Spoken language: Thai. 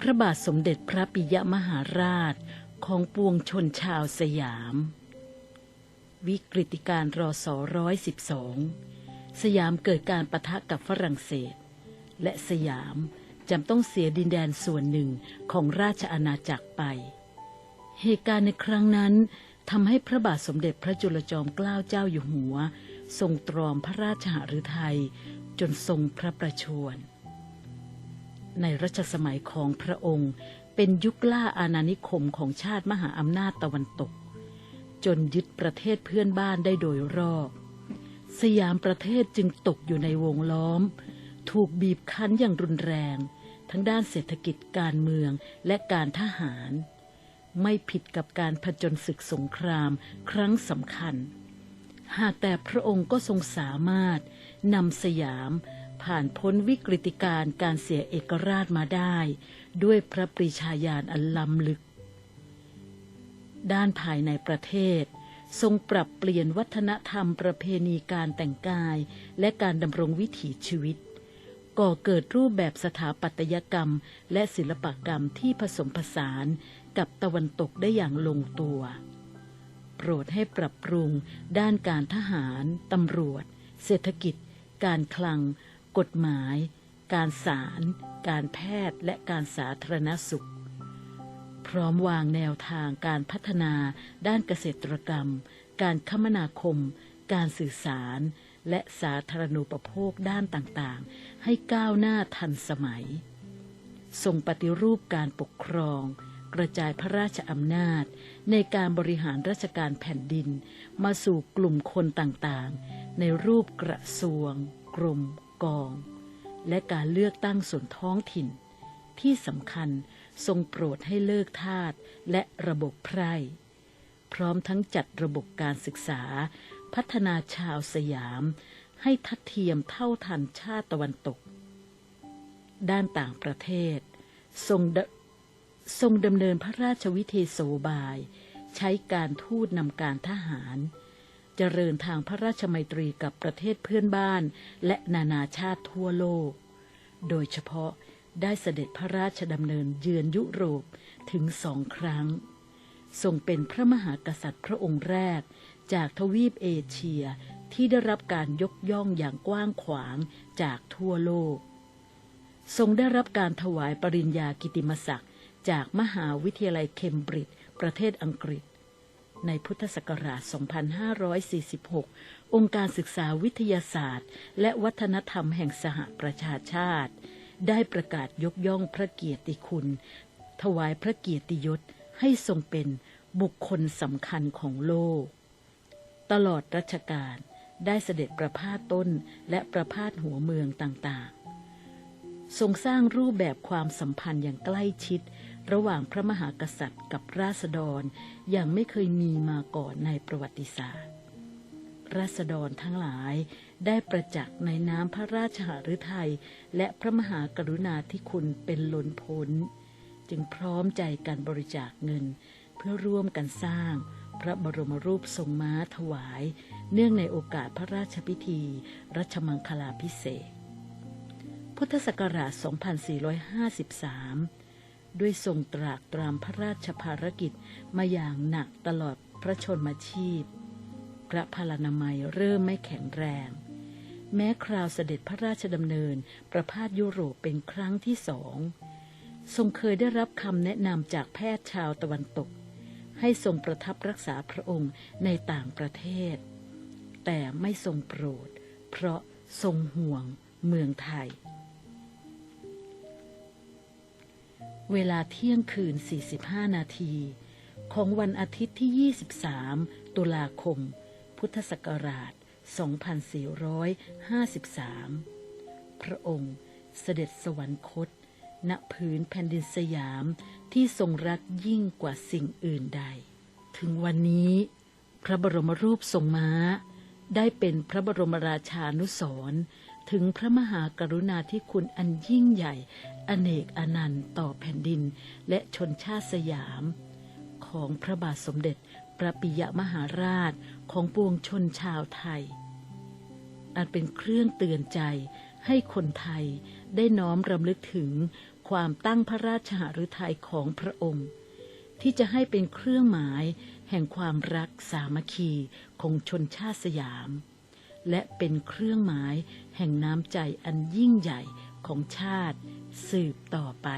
พระบาทสมเด็จพระปิยมหาราชของปวงชนชาวสยาม วิกฤติการรอสอร้อยสิบสองสยามเกิดการประทะกับฝรั่งเศส และสยามจำต้องเสียดินแดนส่วนหนึ่งของราชอาณาจักรไป เหตุการณ์ในครั้งนั้นทำให้พระบาทสมเด็จพระจุลจอมเกล้าเจ้าอยู่หัว ทรงตรอมพระราชหฤทัยจนทรงพระประชวร ในรัชสมัยของพระองค์ เป็นยุคล่าอาณานิคมของชาติมหาอำนาจตะวันตก จนยึดประเทศเพื่อนบ้านได้โดยรอบ สยามประเทศจึงตกอยู่ในวงล้อม ถูกบีบคั้นอย่างรุนแรง ทั้งด้านเศรษฐกิจการเมืองและการทหาร ไม่ผิดกับการผจญศึกสงครามครั้งสำคัญ หากแต่พระองค์ก็ทรงสามารถนำสยาม ผ่านพ้นวิกฤติการการเสียเอกราชมาได้ ด้วยพระปรีชาญาณอันล้ำลึก ด้านภายในประเทศ ทรงปรับเปลี่ยนวัฒนธรรมประเพณีการแต่งกาย และการดำรงวิถีชีวิต ก่อเกิดรูปแบบสถาปัตยกรรม และศิลปกรรมที่ผสมผสานกับตะวันตกได้อย่างลงตัว โปรดให้ปรับปรุงด้านการทหาร ตำรวจ เศรษฐกิจ การคลัง กฎหมาย การศาล การแพทย์และการสาธารณสุข พร้อมวางแนวทางการพัฒนาด้านเกษตรกรรม การคมนาคม การสื่อสาร และสาธารณูปโภคด้านต่างๆ ให้ก้าวหน้าทันสมัยทรงปฏิรูปการปกครอง กระจายพระราชอำนาจ ในการบริหารราชการแผ่นดิน มาสู่กลุ่มคนต่างๆ ในรูปกระทรวง กรม กอง และการเลือกตั้งส่วนท้องถิ่น ที่สำคัญทรงโปรดให้เลิกทาสและระบบไพร่ พร้อมทั้งจัดระบบการศึกษา พัฒนาชาวสยาม ให้ทัดเทียมเท่าทันชาติตะวันตก ด้านต่างประเทศ ทรงดทรงดำเนินพระราชวิเทโสบาย ใช้การทูตนำการทหาร เจริญทางพระราชมัยตรีกับประเทศเพื่อนบ้าน และนานาชาติทั่วโลก โดยเฉพาะได้เสด็จพระราชดำเนินเยือนยุโรปถึงสองครั้ง ทรงเป็นพระมหากษัตริย์พระองค์แรก จากทวีปเอเชียที่ได้รับการยกย่องอย่างกว้างขวางจากทั่วโลก ทรงได้รับการถวายปริญญากิติมศักดิ์จากมหาวิทยาลัยเคมบริดจ์ประเทศอังกฤษ ในพุทธศักราช 2546 องค์การศึกษาวิทยาศาสตร์ และวัฒนธรรมแห่งสหประชาชาติ ได้ประกาศยกย่องพระเกียรติคุณ ถวายพระเกียรติยศให้ทรงเป็นบุคคลสำคัญของโลก ตลอดรัชกาลได้เสด็จประพาสต้นและประพาสหัวเมืองต่างๆ ทรงสร้างรูปแบบความสัมพันธ์อย่างใกล้ชิด ระหว่างพระมหากษัตริย์กับราษฎรอย่างไม่เคยมีมาก่อนในประวัติศาสตร์ ราษฎรทั้งหลายได้ประจักษ์ในน้ำพระราชหฤทัยและพระมหากรุณาธิคุณเป็นล้นพ้น จึงพร้อมใจกันบริจาคเงิน เพื่อร่วมกันสร้างพระบรมรูปทรงม้าถวาย เนื่องในโอกาสพระราชพิธี รัชมังคลาพิเศษ พุทธศักราช 2453 ด้วยทรงตรากตรามพระราชภารกิจมาอย่างหนักตลอดพระชนมาชีพ พระพลานามัยเริ่มไม่แข็งแรง แม้คราวเสด็จพระราชดำเนินประพาสยุโรปเป็นครั้งที่สอง ทรงเคยได้รับคำแนะนำจากแพทย์ชาวตะวันตก ให้ทรงประทับรักษาพระองค์ในต่างประเทศ แต่ไม่ทรงโปรด เพราะทรงห่วงเมืองไทย เวลาเที่ยงคืน 45 นาที ของวันอาทิตย์ที่ 23 ตุลาคม พุทธศักราช 2453 พระองค์เสด็จสวรรคตณพื้นแผ่นดินสยามที่ทรงรักยิ่งกว่าสิ่งอื่นใด ถึงวันนี้ พระบรมรูปทรงม้า ได้เป็นพระบรมราชานุสรณ์ ถึงพระมหากรุณาธิคุณอันยิ่งใหญ่ อเนกอนันต์ต่อแผ่นดินและชนชาติสยาม ของพระบาทสมเด็จพระปิยมหาราชของปวงชนชาวไทย อันเป็นเครื่องเตือนใจให้คนไทยได้น้อมรำลึกถึงความตั้งพระราชหฤทัยของพระองค์ ที่จะให้เป็นเครื่องหมายแห่งความรักสามัคคีของชนชาติสยาม และเป็นเครื่องหมายแห่งน้ำใจอันยิ่งใหญ่ของชาติสืบต่อไป